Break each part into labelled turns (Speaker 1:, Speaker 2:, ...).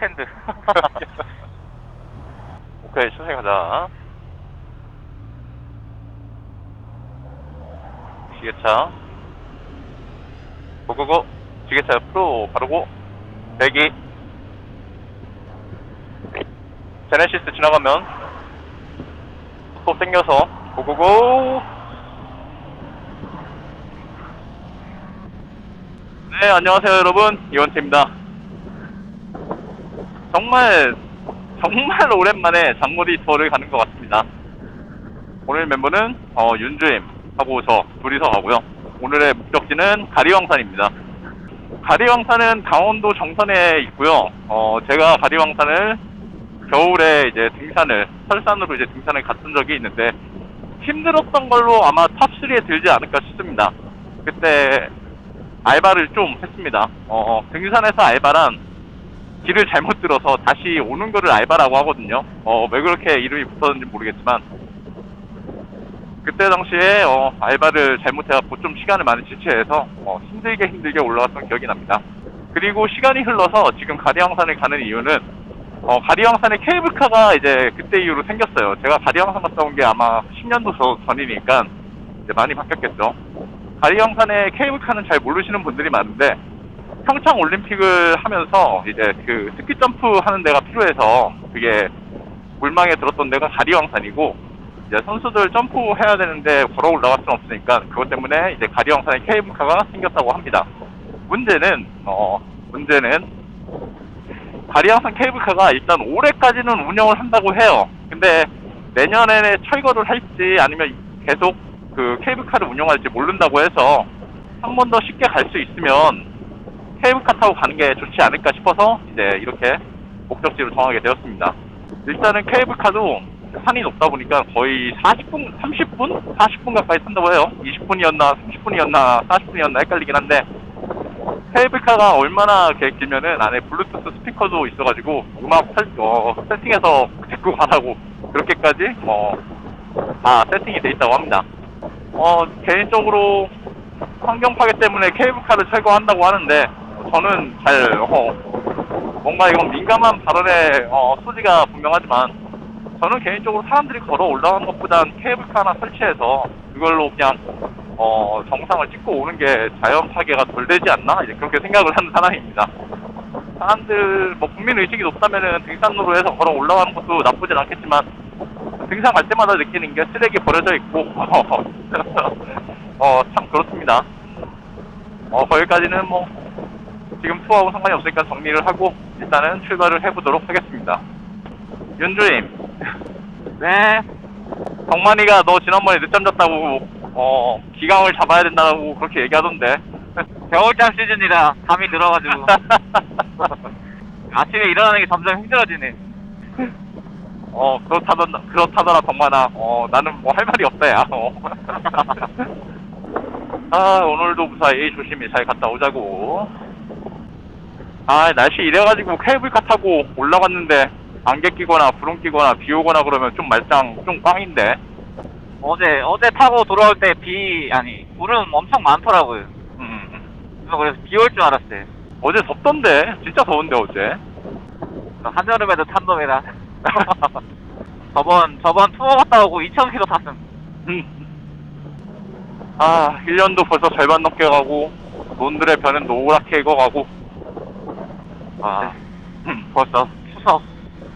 Speaker 1: 스탠드.
Speaker 2: 오케이, 천천히 가자. 지게차. 고고고. 지게차 옆으로 바르고, 대기. 제네시스 지나가면, 또 땡겨서, 고고고. 네, 안녕하세요, 여러분. 이원태입니다. 정말 정말 오랜만에 장거리 투어를 가는 것 같습니다. 오늘 멤버는 어, 윤주임 하고 저 둘이서 가고요. 오늘의 목적지는 가리왕산입니다. 가리왕산은 강원도 정선에 있고요. 어, 제가 가리왕산을 겨울에 이제 등산을 설산으로 이제 등산을 갔던 적이 있는데 힘들었던 걸로 아마 탑 3에 들지 않을까 싶습니다. 그때 알바를 좀 했습니다. 어, 등산에서 알바란 길을 잘못 들어서 다시 오는 거를 알바라고 하거든요. 어, 왜 그렇게 이름이 붙었는지 모르겠지만, 그때 당시에, 어, 알바를 잘못해갖고 좀 시간을 많이 지체해서, 어, 힘들게 힘들게 올라갔던 기억이 납니다. 그리고 시간이 흘러서 지금 가리왕산을 가는 이유는, 어, 가리왕산에 케이블카가 이제 그때 이후로 생겼어요. 제가 가리왕산 갔다 온 게 아마 10년도 저- 전이니까, 이제 많이 바뀌었겠죠. 가리왕산에 케이블카는 잘 모르시는 분들이 많은데, 평창 올림픽을 하면서 이제 그 스키 점프 하는 데가 필요해서 그게 물망에 들었던 데가 가리왕산이고 이제 선수들 점프 해야 되는데 걸어 올라갈 수는 없으니까 그것 때문에 이제 가리왕산에 케이블카가 생겼다고 합니다. 문제는 어 문제는 가리왕산 케이블카가 일단 올해까지는 운영을 한다고 해요. 근데 내년에 철거를 할지 아니면 계속 그 케이블카를 운영할지 모른다고 해서 한 번 더 쉽게 갈 수 있으면 케이블카 타고 가는 게 좋지 않을까 싶어서 이제 이렇게 목적지를 정하게 되었습니다. 일단은 케이블카도 산이 높다 보니까 거의 40분, 30분? 40분 가까이 탄다고 해요. 20분이었나, 30분이었나, 40분이었나 헷갈리긴 한데 케이블카가 얼마나 길면은 안에 블루투스 스피커도 있어가지고 음악 설, 어, 세팅해서 듣고 가라고 그렇게까지 뭐다 세팅이 돼 있다고 합니다. 어 개인적으로 환경 파괴 때문에 케이블카를 철거한다고 하는데 저는 잘 어, 뭔가 이건 민감한 발언의 어, 소지가 분명하지만 저는 개인적으로 사람들이 걸어 올라가는 것보단 케이블카 하나 설치해서 그걸로 그냥 어, 정상을 찍고 오는 게 자연 파괴가 덜 되지 않나 이제 그렇게 생각을 하는 사람입니다. 사람들 뭐 국민 의식이 높다면은 등산로로 해서 걸어 올라가는 것도 나쁘진 않겠지만 등산 갈 때마다 느끼는 게 쓰레기 버려져 있고 어 참 그렇습니다. 어 거기까지는 뭐 지금 투어하고 상관이 없으니까 정리를 하고 일단은 출발을 해보도록 하겠습니다. 윤주임. 네. 정만이가 너 지난번에 늦잠 잤다고 어 기강을 잡아야 된다고 그렇게 얘기하던데.
Speaker 1: 겨울잠 시즌이라 잠이 들어가지고 아침에 일어나는 게 점점 힘들어지네.
Speaker 2: 어 그렇다던 그렇다더라 정만아. 어 나는 뭐 할 말이 없다 야. 어. 아 오늘도 무사히 조심히 잘 갔다 오자고. 아 날씨 이래가지고 케이블카 타고 올라갔는데 안개 끼거나 구름 끼거나 비 오거나 그러면 좀 말짱 좀 꽝인데.
Speaker 1: 어제 어제 타고 돌아올 때 비 아니 구름 엄청 많더라고요.
Speaker 2: 음.
Speaker 1: 그래서 그래서 비 올 줄 알았어요.
Speaker 2: 어제 덥던데 진짜 더운데 어제.
Speaker 1: 한여름에도 탄 놈이라. 저번 저번 투어 갔다 오고 2,000km 탔음.
Speaker 2: 음. 아 1년도 벌써 절반 넘게 가고 논들의 변은 노랗게 익어가고. 아 음, 벌써
Speaker 1: 추석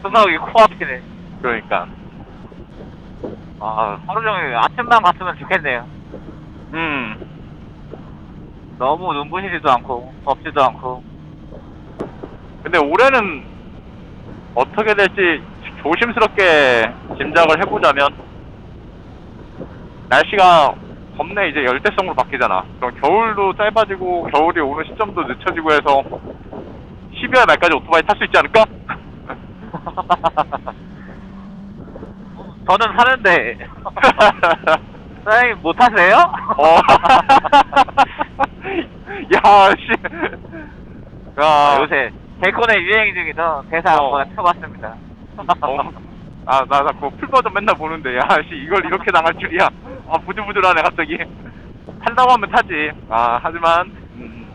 Speaker 1: 추석이 코앞이네.
Speaker 2: 그러니까.
Speaker 1: 아 하루 종일 아침만 갔으면 좋겠네요.
Speaker 2: 음.
Speaker 1: 너무 눈부시지도 않고 덥지도 않고.
Speaker 2: 근데 올해는 어떻게 될지 조심스럽게 짐작을 해보자면 날씨가 겁내 이제 열대성으로 바뀌잖아. 그럼 겨울도 짧아지고 겨울이 오는 시점도 늦춰지고 해서 12월 말까지 오토바이 탈 수 있지 않을까?
Speaker 1: 저는 사는데 사장님 못 하세요?
Speaker 2: 어. 야, 씨. 야,
Speaker 1: 아, 요새 개콘의 유행 중이죠. 대사
Speaker 2: 어.
Speaker 1: 한번 쳐봤습니다.
Speaker 2: 어. 아, 나, 나 그거 풀버전 맨날 보는데, 야, 씨, 이걸 이렇게 당할 줄이야. 아, 부들부들하네, 갑자기. 탄다고 하면 타지. 아, 하지만, 음,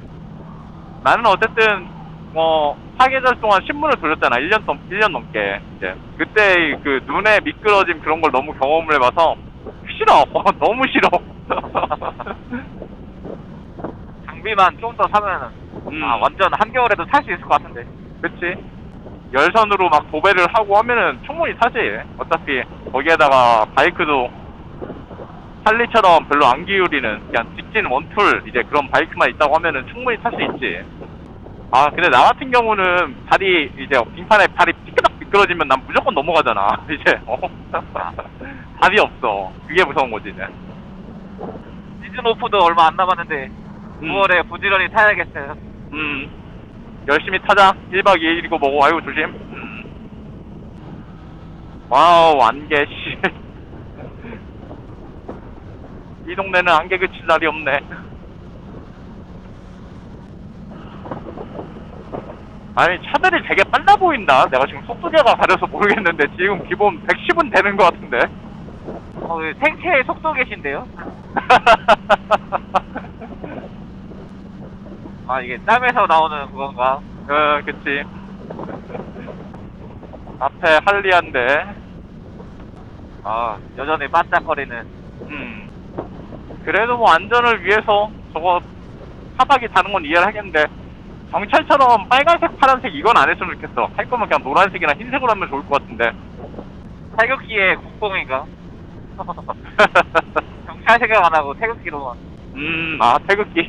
Speaker 2: 나는 어쨌든, 어, 사계절 동안 신문을 돌렸잖아. 1년 넘, 1년 넘게. 이제. 그때 그 눈에 미끄러짐 그런 걸 너무 경험을 해봐서 싫어. 너무 싫어.
Speaker 1: 장비만 좀 더 사면은
Speaker 2: 음.
Speaker 1: 아 완전 한겨울에도 탈 수 있을 것 같은데.
Speaker 2: 그치? 열선으로 막 도배를 하고 하면은 충분히 타지. 어차피 거기에다가 바이크도 할리처럼 별로 안 기울이는 그냥 직진 원툴 이제 그런 바이크만 있다고 하면은 충분히 탈 수 있지. 아 근데 나 같은 경우는 발이 이제 빙판에 발이 삐끗 미끄러지면 난 무조건 넘어가잖아. 이제 어? 답이 없어. 그게 무서운 거지 이제.
Speaker 1: 시즌 오프도 얼마 안 남았는데
Speaker 2: 음.
Speaker 1: 9월에 부지런히 타야겠어요.
Speaker 2: 음. 열심히 타자. 1박 2일이고 뭐고, 아이고, 조심. 음. 와우, 안개, 씨. 이 동네는 안개 그칠 날이 없네. 아니, 차들이 되게 빨라 보인다. 내가 지금 속도계가 가려서 모르겠는데, 지금 기본 110은 되는 것 같은데.
Speaker 1: 어, 생체의 속도 계신데요? 아 이게 땀에서 나오는 그건가?
Speaker 2: 어, 그치. 앞에 할리한데,
Speaker 1: 아 여전히 반짝거리는.
Speaker 2: 음. 그래도 뭐 안전을 위해서 저거 사닥이 다는 건 이해를 하겠는데 경찰처럼 빨간색, 파란색 이건 안 했으면 좋겠어. 할 거면 그냥 노란색이나 흰색으로 하면 좋을 것 같은데.
Speaker 1: 태극기의 국뽕인가? 경찰 생각 안 하고 태극기로만.
Speaker 2: 음, 아 태극기.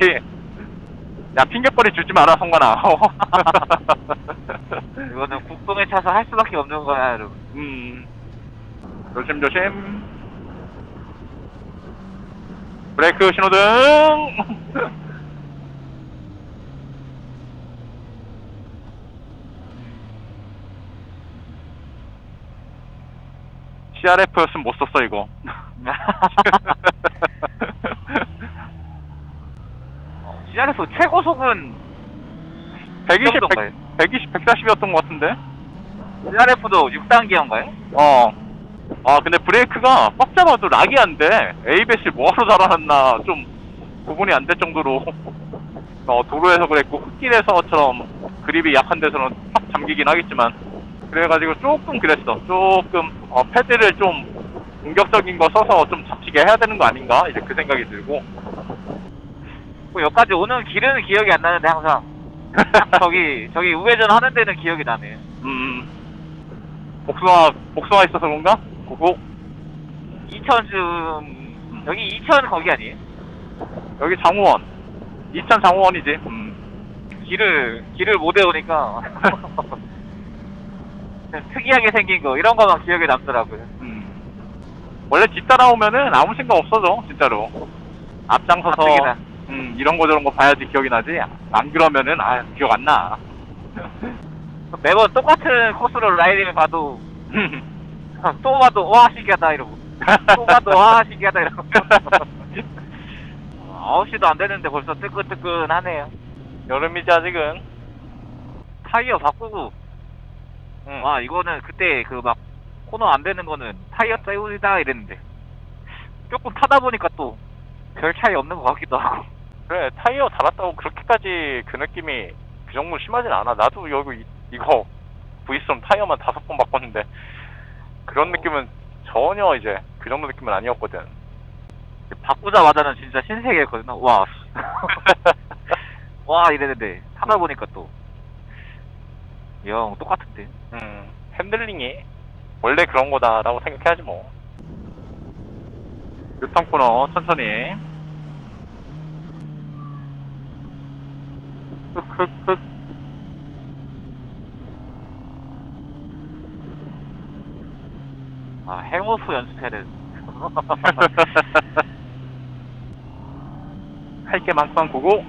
Speaker 2: 야 핑계거리 주지 마라 성관아.
Speaker 1: 이거는 국뽕에 차서 할 수밖에 없는 거야, 여러분.
Speaker 2: 음. 조심 조심. 브레이크 신호등. CRF였으면 못 썼어 이거.
Speaker 1: 시절에서 최고 속은
Speaker 2: 120,
Speaker 1: 정도인가요?
Speaker 2: 100, 120, 140이었던 것 같은데.
Speaker 1: CRF도 6단계인가요?
Speaker 2: 어. 아, 근데 브레이크가 꽉 잡아도 락이 안 돼. ABS를 뭐하러 달아놨나 좀 구분이 안 될 정도로 어, 도로에서 그랬고 흙길에서처럼 그립이 약한 데서는 팍 잠기긴 하겠지만 그래가지고 조금 그랬어. 조금 어, 패드를 좀 공격적인 거 써서 좀 잡히게 해야 되는 거 아닌가 이제 그 생각이 들고
Speaker 1: 뭐 여기까지 오는 길은 기억이 안 나는데 항상 딱 저기 저기 우회전 하는 데는 기억이 나네.
Speaker 2: 음 복숭아 복숭아 있어서 그런가? 고고
Speaker 1: 2000쯤 여기 2000 거기 아니에요?
Speaker 2: 여기 장호원 이천 장호원이지. 음.
Speaker 1: 길을 길을 못 외우니까 특이하게 생긴 거 이런 거만 기억에 남더라고요.
Speaker 2: 음. 원래 뒤따라오면은 아무 생각 없어져 진짜로 앞장서서
Speaker 1: 가뜩이나.
Speaker 2: 음, 이런 거 저런 거 봐야지 기억이 나지 안 그러면은 아 기억 안 나.
Speaker 1: 매번 똑같은 코스로 라이딩을 봐도 또 봐도 와 신기하다 이러고 또 봐도 와 신기하다 이러고 9시도 안 됐는데 벌써 뜨끈뜨끈하네요.
Speaker 2: 여름이지 아직은.
Speaker 1: 타이어 바꾸고
Speaker 2: 응.
Speaker 1: 와 이거는 그때 그 막 코너 안 되는 거는 타이어 때문이다 이랬는데 조금 타다 보니까 또 별 차이 없는 것 같기도 하고
Speaker 2: 그래 타이어 달았다고 그렇게까지 그 느낌이 그 정도 심하진 않아. 나도 여기 이- 이거 브이스롬 타이어만 다섯 번 바꿨는데 그런 느낌은 전혀 이제 그 정도 느낌은 아니었거든.
Speaker 1: 바꾸자마자는 진짜 신세계였거든요. 와, 와 이랬는데 타다 보니까 또 영 똑같은데.
Speaker 2: 음, 핸들링이 원래 그런 거다라고 생각해야지 뭐. 유턴 코너 천천히. 흑흑흑.
Speaker 1: 아 행오프 연습해야 돼.
Speaker 2: 할게 많구만 고고.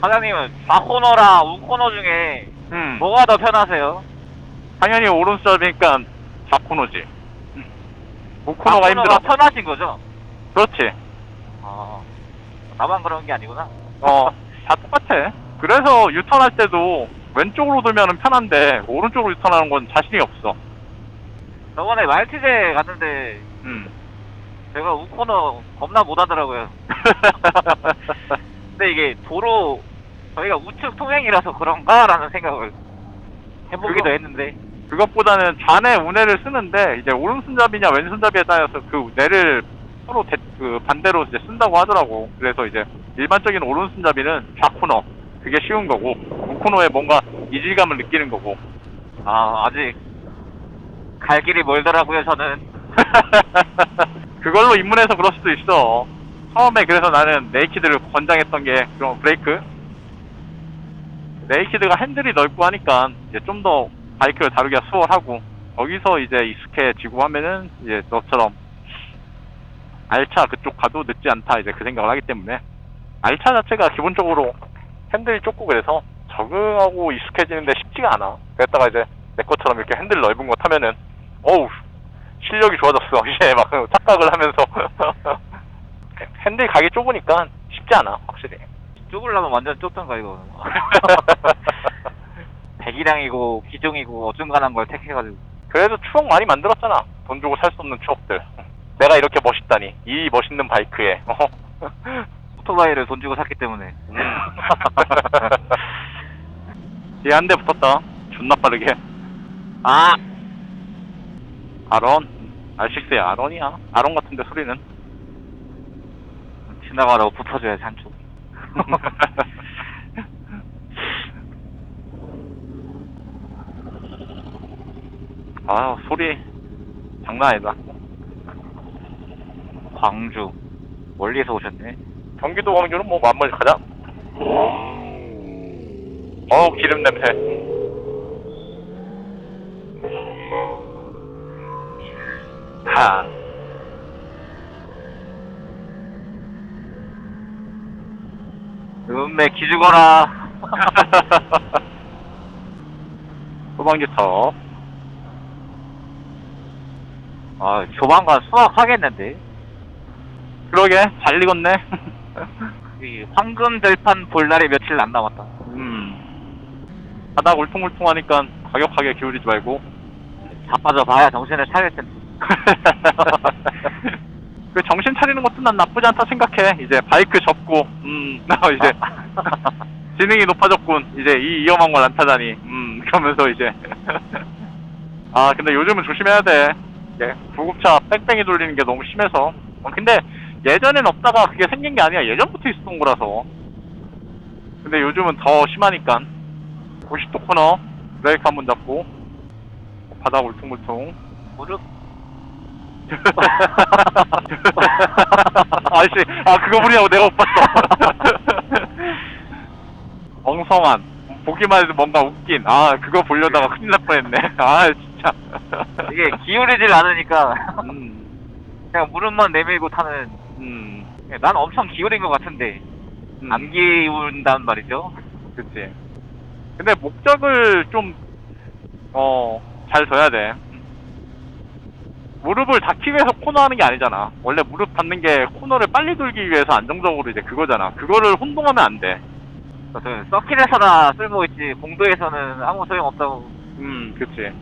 Speaker 1: 사장님은 좌코너랑 우코너 중에
Speaker 2: 음,
Speaker 1: 뭐가 더 편하세요?
Speaker 2: 당연히 오른쪽이니까 좌코너지. 우코너가
Speaker 1: 좌코너가
Speaker 2: 힘들어.
Speaker 1: 편하신 거죠?
Speaker 2: 그렇지.
Speaker 1: 아 나만 그런 게 아니구나.
Speaker 2: 어, 다 똑같아. 그래서 유턴할 때도 왼쪽으로 돌면 편한데 오른쪽으로 유턴하는 건 자신이 없어.
Speaker 1: 저번에 말티제 갔는데
Speaker 2: 음.
Speaker 1: 제가 우코너 겁나 못하더라고요. 근데 이게 도로 저희가 우측 통행이라서 그런가라는 생각을 해보기도
Speaker 2: 그거-
Speaker 1: 했는데
Speaker 2: 그것보다는 좌뇌 우뇌를 쓰는데 이제 오른손잡이냐 왼손잡이에 따라서 그 뇌를 서로 대- 그 반대로 이제 쓴다고 하더라고. 그래서 이제 일반적인 오른손잡이는 좌코너 그게 쉬운 거고 우코너에 뭔가 이질감을 느끼는 거고.
Speaker 1: 아 아직 갈 길이 멀더라고요 저는
Speaker 2: 그걸로 입문해서 그럴 수도 있어. 처음에 그래서 나는 네이키드를 권장했던 게 그런 브레이크. 네이키드가 핸들이 넓고 하니까 이제 좀 더 바이크를 다루기가 수월하고 거기서 이제 익숙해지고 하면은 이제 너처럼 알차 그쪽 가도 늦지 않다 이제 그 생각을 하기 때문에 알차 자체가 기본적으로 핸들이 좁고 그래서 적응하고 익숙해지는데 쉽지가 않아. 그랬다가 이제 내 것처럼 이렇게 핸들 넓은 거 타면은 어우 실력이 좋아졌어. 이제 막 착각을 하면서 핸들 가기 좁으니까 쉽지 않아 확실히.
Speaker 1: 죽으려면 완전 쫓던가 이거 백이랑이고 기종이고 어중간한 걸 택해가지고
Speaker 2: 그래도 추억 많이 만들었잖아. 돈 주고 살 수 없는 추억들. 내가 이렇게 멋있다니 이 멋있는 바이크에. 어.
Speaker 1: 오토바이를 돈 주고 샀기 때문에
Speaker 2: 뒤에 한대 붙었다. 존나 빠르게.
Speaker 1: 아
Speaker 2: 아론. R6의 아론이야. 아론 같은데 소리는.
Speaker 1: 지나가라고 붙어줘야지 한쪽
Speaker 2: 아 소리 장난 아니다.
Speaker 1: 광주 멀리서 오셨네
Speaker 2: 경기도 광주는 뭐 만물 가자. 어우 기름 냄새. 하.
Speaker 1: 음메 기죽어라
Speaker 2: 소방기터.
Speaker 1: 아 조만간 수확하겠는데
Speaker 2: 그러게 잘 익었네.
Speaker 1: 이 황금 들판 볼 날이 며칠 안 남았다
Speaker 2: 음. 바닥 울퉁불퉁하니까 가격하게 기울이지 말고.
Speaker 1: 자빠져 봐야 정신을 차릴 텐데
Speaker 2: 그 정신 차리는 것도 난 나쁘지 않다 생각해. 이제 바이크 접고, 음, 나 이제 지능이 높아졌군. 이제 이 위험한 걸 안 타다니. 음, 그러면서 이제. 아, 근데 요즘은 조심해야 돼. 예, 구급차 뺑뺑이 돌리는 게 너무 심해서. 어, 근데 예전엔 없다가 그게 생긴 게 아니야. 예전부터 있었던 거라서. 근데 요즘은 더 심하니까. 90도 코너, 브레이크 한 번 잡고, 바닥 울퉁불퉁.
Speaker 1: 무릎
Speaker 2: 아씨, 아 그거 보냐고 내가 못 봤어. 엉성한. 보기만 해도 뭔가 웃긴. 아 그거 보려다가 큰일 날 뻔했네. 아 진짜.
Speaker 1: 이게 기울이질 않으니까
Speaker 2: 음,
Speaker 1: 그냥 무릎만 내밀고 타는
Speaker 2: 음,
Speaker 1: 난 엄청 기울인 것 같은데
Speaker 2: 음.
Speaker 1: 안 기운단 말이죠
Speaker 2: 그치. 근데 목적을 좀, 어, 잘 둬야 돼. 무릎을 닿기 위해서 코너 하는 게 아니잖아. 원래 무릎 닿는 게 코너를 빨리 돌기 위해서 안정적으로 이제 그거잖아. 그거를 혼동하면 안 돼.
Speaker 1: 무슨 서킷에서나 쓸모 있지 공도에서는 아무 소용 없다고
Speaker 2: 음, 그치.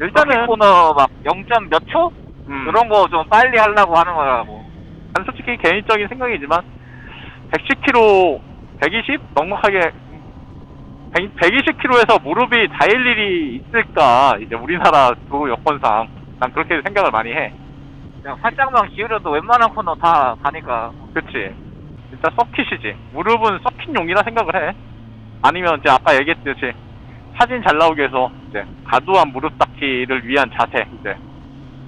Speaker 2: 일단은
Speaker 1: 코너 막 0. 몇 초?
Speaker 2: 음,
Speaker 1: 그런 거 좀 빨리 하려고 하는 거라고
Speaker 2: 난 솔직히 개인적인 생각이지만 110km, 120 넉넉하게 120km에서 무릎이 닿을 일이 있을까? 이제 우리나라 도로 여건상 난 그렇게 생각을 많이 해.
Speaker 1: 그냥 살짝만 기울여도 웬만한 코너 다 가니까
Speaker 2: 그치? 진짜 서킷이지. 무릎은 서킷용이라 생각을 해. 아니면 이제 아까 얘기했듯이 사진 잘 나오게 해서 이제 과도한 무릎 닿기를 위한 자세 이제.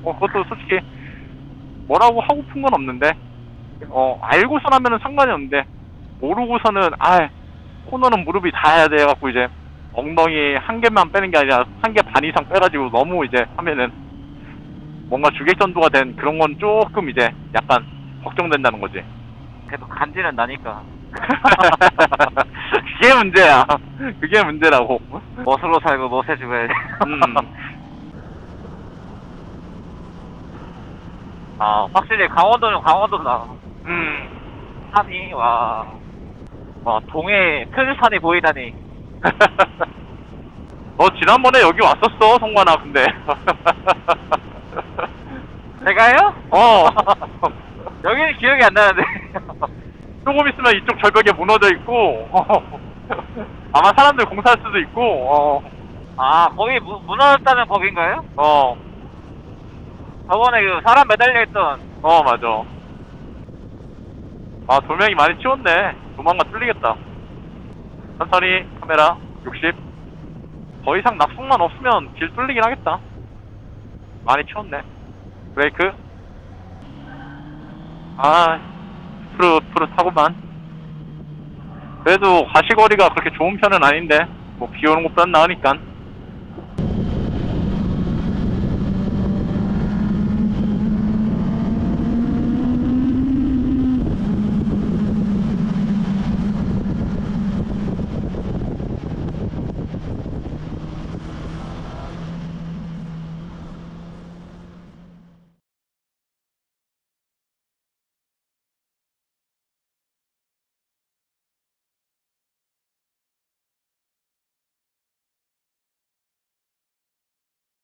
Speaker 2: 어 그것도 솔직히 뭐라고 하고픈 건 없는데 어 알고선 하면은 상관이 없는데 모르고서는 아 코너는 무릎이 닿아야 돼 갖고 이제 엉덩이 한 개만 빼는 게 아니라 한 개 반 이상 빼가지고 너무 이제 하면은 뭔가 주객전도가 된 그런 건 조금 이제 약간 걱정된다는 거지.
Speaker 1: 그래도 간지는 나니까
Speaker 2: 그게 문제야. 그게 문제라고.
Speaker 1: 멋으로 살고 멋에 죽어야지
Speaker 2: 음.
Speaker 1: 아 확실히 강원도는 강원도다
Speaker 2: 음.
Speaker 1: 산이 와, 와 동해 큰 산이 보이다니
Speaker 2: 너 지난번에 여기 왔었어, 성관아, 근데.
Speaker 1: 제가요?
Speaker 2: 어.
Speaker 1: 여기는 기억이 안 나는데
Speaker 2: 조금 있으면 이쪽 절벽에 무너져 있고, 아마 사람들 공사할 수도 있고, 어,
Speaker 1: 아, 거기 무, 무너졌다는 거긴가요?
Speaker 2: 어,
Speaker 1: 저번에 그 사람 매달려 있던
Speaker 2: 어, 맞아. 아, 돌멩이 많이 치웠네. 조만간 뚫리겠다. 천천히, 카메라, 60. 더 이상 낙숙만 없으면 길 뚫리긴 하겠다. 많이 치웠네. 브레이크. 아, 푸르, 푸르타고만. 그래도 가시거리가 그렇게 좋은 편은 아닌데, 뭐, 비 오는 것보단 나으니까.